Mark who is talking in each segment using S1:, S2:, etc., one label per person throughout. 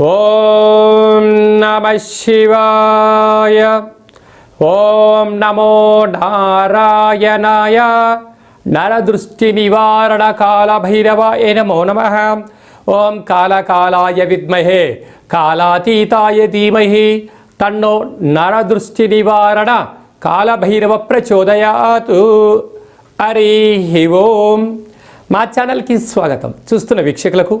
S1: ఓం నమ శివాయ. ఓం నమో నారాయణాయ. నరదృష్టి నివారణ కాల భైరవాయ నమో నమ. ఓం కాలకాలాయ విద్మహే కాలాతీతాయ ధీమహి. తన్నో నరదృష్టి నివారణ కాలభైరవ ప్రచోదయాతు. హరి ఓం. మా ఛానల్కి స్వాగతం. చూస్తున్న వీక్షకులకు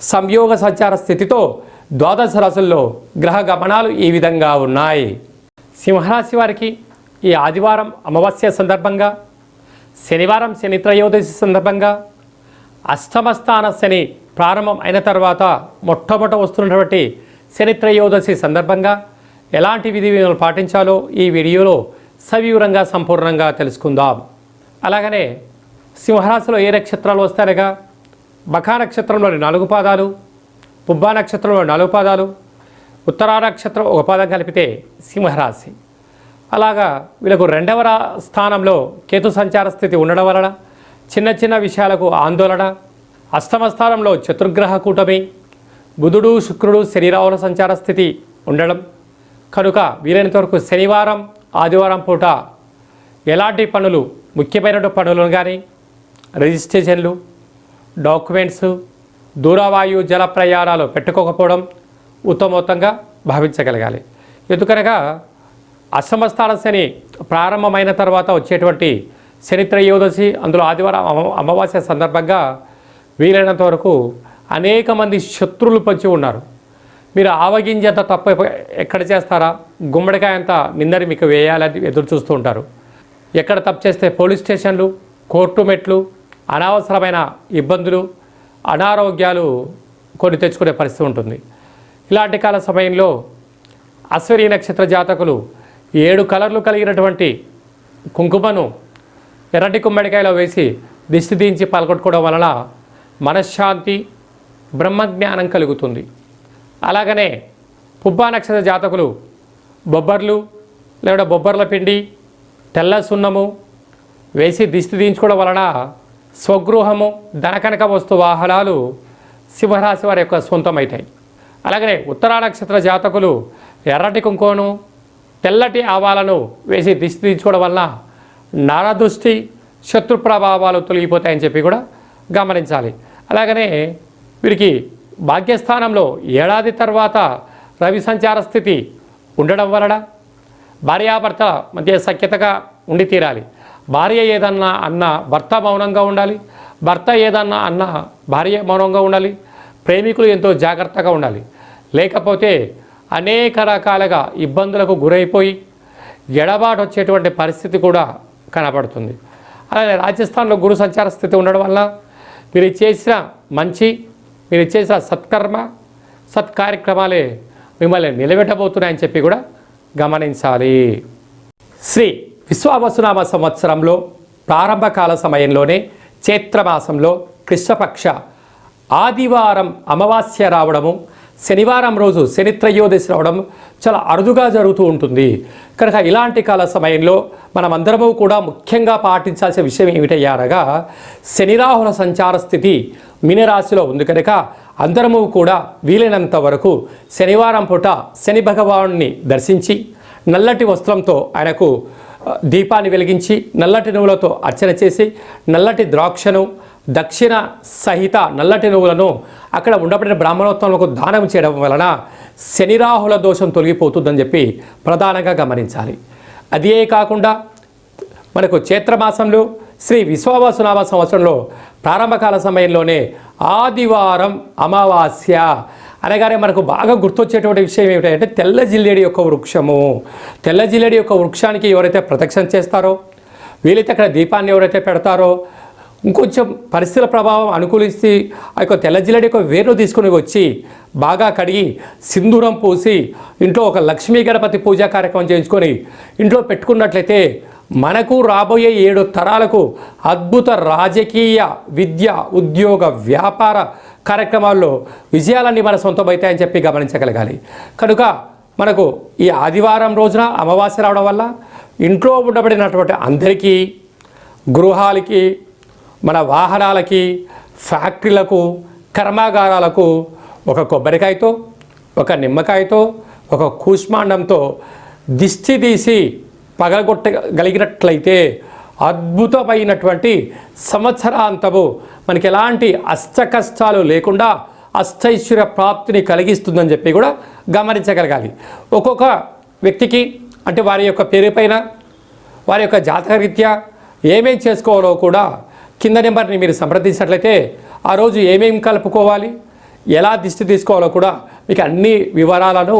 S1: సంయోగ సంచార స్థితితో ద్వాదశ రాశుల్లో గ్రహ గమనాలు ఈ విధంగా ఉన్నాయి. సింహరాశి వారికి ఈ ఆదివారం అమావాస్య సందర్భంగా శనివారం శని త్రయోదశి సందర్భంగా అష్టమస్థాన శని ప్రారంభం అయిన తర్వాత మొట్టమొదట వస్తున్నటువంటి శని త్రయోదశి సందర్భంగా ఎలాంటి విధి విధానాలు పాటించాలో ఈ వీడియోలో సవివరంగా సంపూర్ణంగా తెలుసుకుందాం. అలాగనే సింహరాశిలో ఏ నక్షత్రాలు వస్తారగా మఖా నక్షత్రంలోని నాలుగు పాదాలు పుబ్బా నక్షత్రంలోని నాలుగు పాదాలు ఉత్తరా నక్షత్రం ఒక పాదం కలిపితే సింహరాశి. అలాగా వీళ్ళకు రెండవ స్థానంలో కేతు సంచార స్థితి ఉండడం వలన చిన్న చిన్న విషయాలకు ఆందోళన అష్టమ స్థానంలో చతుర్గ్రహ కూటమి బుధుడు శుక్రుడు శనిరావుల సంచార స్థితి ఉండడం. కనుక వీలైనంత వరకు శనివారం ఆదివారం పూట ఎలాంటి పనులు ముఖ్యమైనటువంటి పనులను కానీ రిజిస్ట్రేషన్లు డాక్యుమెంట్స్ దూరవాయు జల ప్రయాణాలు పెట్టుకోకపోవడం ఉత్తమోత్తంగా భావించగలగాలి. ఎందుకనగా అసమస్థాన శని ప్రారంభమైన తర్వాత వచ్చేటువంటి చరిత్ర యోదశి అందులో ఆదివారం అమ- అమావాస్య సందర్భంగా వీలైనంత వరకు అనేక మంది శత్రువులు పంచి ఉన్నారు. మీరు ఆవగింజంత తప్ప ఎక్కడ చేస్తారా? గుమ్మడికాయ అంత నిందరి మీకు వేయాలని ఎదురు చూస్తూ ఉంటారు. ఎక్కడ తప్పు చేస్తే పోలీస్ స్టేషన్లు కోర్టు మెట్లు అనవసరమైన ఇబ్బందులు అనారోగ్యాలు కొన్ని తెచ్చుకునే పరిస్థితి ఉంటుంది. ఇలాంటి కాల సమయంలో అశ్వరి నక్షత్ర జాతకులు ఏడు కలర్లు కలిగినటువంటి కుంకుమను ఎర్రటి గుమ్మడికాయలో వేసి దిష్టి దించి పాల్గొట్టుకోవడం వలన మనశ్శాంతి బ్రహ్మజ్ఞానం కలుగుతుంది. అలాగనే పుబ్బా నక్షత్ర జాతకులు బొబ్బర్లు లేదా బొబ్బర్ల పిండి తెల్ల సున్నము వేసి దిష్టి దించుకోవడం వలన స్వగృహము ధనకనక వస్తు వాహనాలు సింహరాశి వారి యొక్క సొంతమవుతాయి అలాగనే ఉత్తరా నక్షత్ర జాతకులు ఎర్రటి కుంకోను తెల్లటి ఆవాలను వేసి దిష్టి దించుకోవడం వలన నరదృష్టి శత్రు ప్రభావాలు తొలగిపోతాయని చెప్పి కూడా గమనించాలి. అలాగనే వీరికి భాగ్యస్థానంలో ఏడాది తర్వాత రవి సంచార స్థితి ఉండడం వలన భార్యాభర్త మధ్య సఖ్యతగా ఉండి తీరాలి. భార్య ఏదన్నా అన్న భర్త మౌనంగా ఉండాలి భర్త ఏదన్నా అన్న భార్య మౌనంగా ఉండాలి ప్రేమికులు ఎంతో జాగ్రత్తగా ఉండాలి. లేకపోతే అనేక రకాలుగా ఇబ్బందులకు గురైపోయి ఎడబాటు వచ్చేటువంటి పరిస్థితి కూడా కనపడుతుంది అలాగే రాజస్థాన్లో గురు సంచార స్థితి ఉండడం వల్ల మీరు చేసిన మంచి మీరు చేసిన సత్కర్మ సత్కార్యక్రమాలే మిమ్మల్ని నిలబెట్టబోతున్నాయని చెప్పి కూడా గమనించాలి. శ్రీ విశ్వావసునామ సంవత్సరంలో ప్రారంభకాల సమయంలోనే చైత్రమాసంలో కృష్ణపక్ష ఆదివారం అమావాస్య రావడము శనివారం రోజు శనిత్రయోదశి రావడం చాలా అరుదుగా జరుగుతూ ఉంటుంది. కనుక ఇలాంటి కాల సమయంలో మనమందరము కూడా ముఖ్యంగా పాటించాల్సిన విషయం ఏమిటయ్యారగా శనిరాహుల సంచార స్థితి మీనరాశిలో ఉంది కనుక అందరము కూడా వీలైనంత వరకు శనివారం పూట శని భగవానుని దర్శించి నల్లటి వస్త్రంతో ఆయనకు దీపాన్ని వెలిగించి నల్లటి నువ్వులతో అర్చన చేసి నల్లటి ద్రాక్షను దక్షిణ సహిత నల్లటి నువ్వులను అక్కడ ఉండబడిన బ్రాహ్మణోత్తములకు దానం చేయడం వలన శనిరాహుల దోషం తొలగిపోతుందని చెప్పి ప్రధానంగా గమనించాలి. అదే కాకుండా మనకు చైత్రమాసంలో శ్రీ విశ్వావసునామ సంవత్సరంలో ప్రారంభకాల సమయంలోనే ఆదివారం అమావాస్య అనగానే మనకు బాగా గుర్తొచ్చేటువంటి విషయం ఏమిటంటే తెల్ల జిల్లేడి యొక్క వృక్షము. తెల్ల జిల్లేడి యొక్క వృక్షానికి ఎవరైతే ప్రదక్షిణ చేస్తారో వీలైతే అక్కడ దీపాన్ని ఎవరైతే పెడతారో ఇంకొంచెం పరిస్థితుల ప్రభావం అనుకూలిస్తే ఆ యొక్క తెల్లజిల్లడి యొక్క వేరు తీసుకుని వచ్చి బాగా కడిగి సింధూరం పూసి ఇంట్లో ఒక లక్ష్మీ గణపతి పూజా కార్యక్రమం చేయించుకొని ఇంట్లో పెట్టుకున్నట్లయితే మనకు రాబోయే ఏడు తరాలకు అద్భుత రాజకీయ విద్య ఉద్యోగ వ్యాపార కార్యక్రమాల్లో విజయాలన్నీ మన సొంతమవుతాయని చెప్పి గమనించగలగాలి. కనుక మనకు ఈ ఆదివారం రోజున అమావాస్య రావడం వల్ల ఇంట్లో ఉండబడినటువంటి అందరికీ గృహాలకి మన వాహనాలకి ఫ్యాక్టరీలకు కర్మాగారాలకు ఒక కొబ్బరికాయతో ఒక నిమ్మకాయతో ఒక కూష్మాండంతో దిష్టి తీసి పగలగొట్టగలిగినట్లయితే అద్భుతమైనటువంటి సంవత్సరాంతము మనకి ఎలాంటి అష్ట కష్టాలు లేకుండా అష్టైశ్వర్య ప్రాప్తిని కలిగిస్తుందని చెప్పి కూడా గమనించగలగాలి. ఒక్కొక్క వ్యక్తికి అంటే వారి యొక్క పేరు పైన వారి యొక్క జాతకరీత్యా ఏమేం చేసుకోవాలో కూడా కింద నెంబర్ని మీరు సంప్రదించినట్లయితే ఆ రోజు ఏమేమి కలుపుకోవాలి ఎలా దిష్టి తీసుకోవాలో కూడా మీకు అన్ని వివరాలను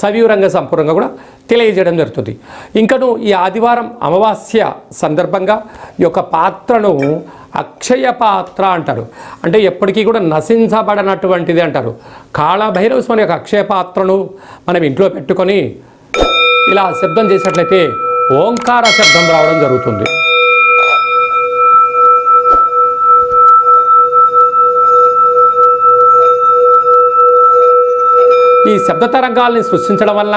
S1: సవివరంగా సంపూర్ణంగా కూడా తెలియజేయడం జరుగుతుంది. ఇంకను ఈ ఆదివారం అమావాస్య సందర్భంగా ఈ యొక్క పాత్రను అక్షయ పాత్ర అంటారు. అంటే ఎప్పటికీ కూడా నశించబడనటువంటిది అంటారు. కాళభైరవ స్వామి యొక్క అక్షయ పాత్రను మనం ఇంట్లో పెట్టుకొని ఇలా శబ్దం చేసినట్లయితే ఓంకార శబ్దం రావడం జరుగుతుంది. ఈ శబ్ద తరంగాల్ని సృష్టించడం వల్ల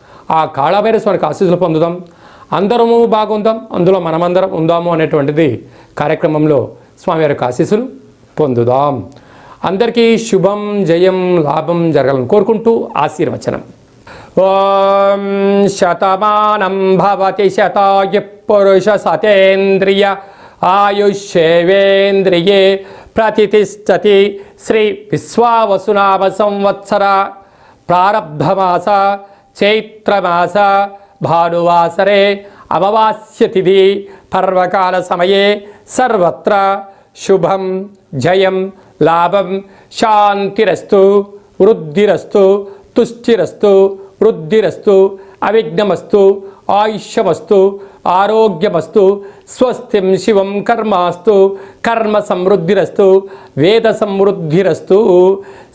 S1: ఆ కాళభైరస్వానికి ఆశీస్సులు పొందుదాం. అందరము బాగుందాం. అందులో మనమందరం ఉందాము అనేటువంటిది కార్యక్రమంలో స్వామివారి యొక్క ఆశీస్సులు పొందుదాం. అందరికీ శుభం జయం లాభం జరగాలని కోరుకుంటూ ఆశీర్వచనం. ఓం శతమానం భవతి శతాయు పురుష సతేంద్రియ ఆయుష్యేవేంద్రియే ప్రతిష్టతి శ్రీ విశ్వావసునామ సంవత్సర ప్రారబ్ధమాస చైత్రమాస భానువాసరే అమావాస్య తిథి పర్వకాల సమయే సర్వత్ర శుభం జయం లాభం శాంతిరస్తు వృద్ధిరస్తు తుష్టిరస్తు వృద్ధిరస్తు అవిఘ్నమస్తు ఆయుష్యమస్తు ఆరోగ్యమస్తు స్వస్తిం శివం కర్మాస్తు కర్మ సమృద్ధిరస్తు వేద సమృద్ధిరస్తు.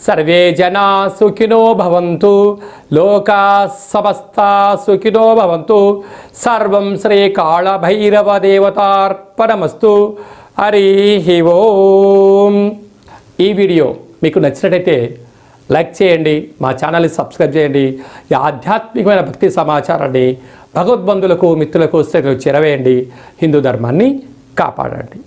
S1: సర్వే జనా సుఖినో భవంతు లోకా సమస్తా సుఖినో భవంతు. సర్వం శ్రీ కాళభైరవ దేవతార్పణమస్తు హరి ఓం. ఈ వీడియో మీకు నచ్చినట్టయితే లైక్ చేయండి మా ఛానల్ని సబ్స్క్రైబ్ చేయండి ఈ ఆధ్యాత్మికమైన భక్తి సమాచారాన్ని భగవద్బంధులకు మిత్రులకు చేరవేయండి. హిందూ ధర్మాన్ని కాపాడండి.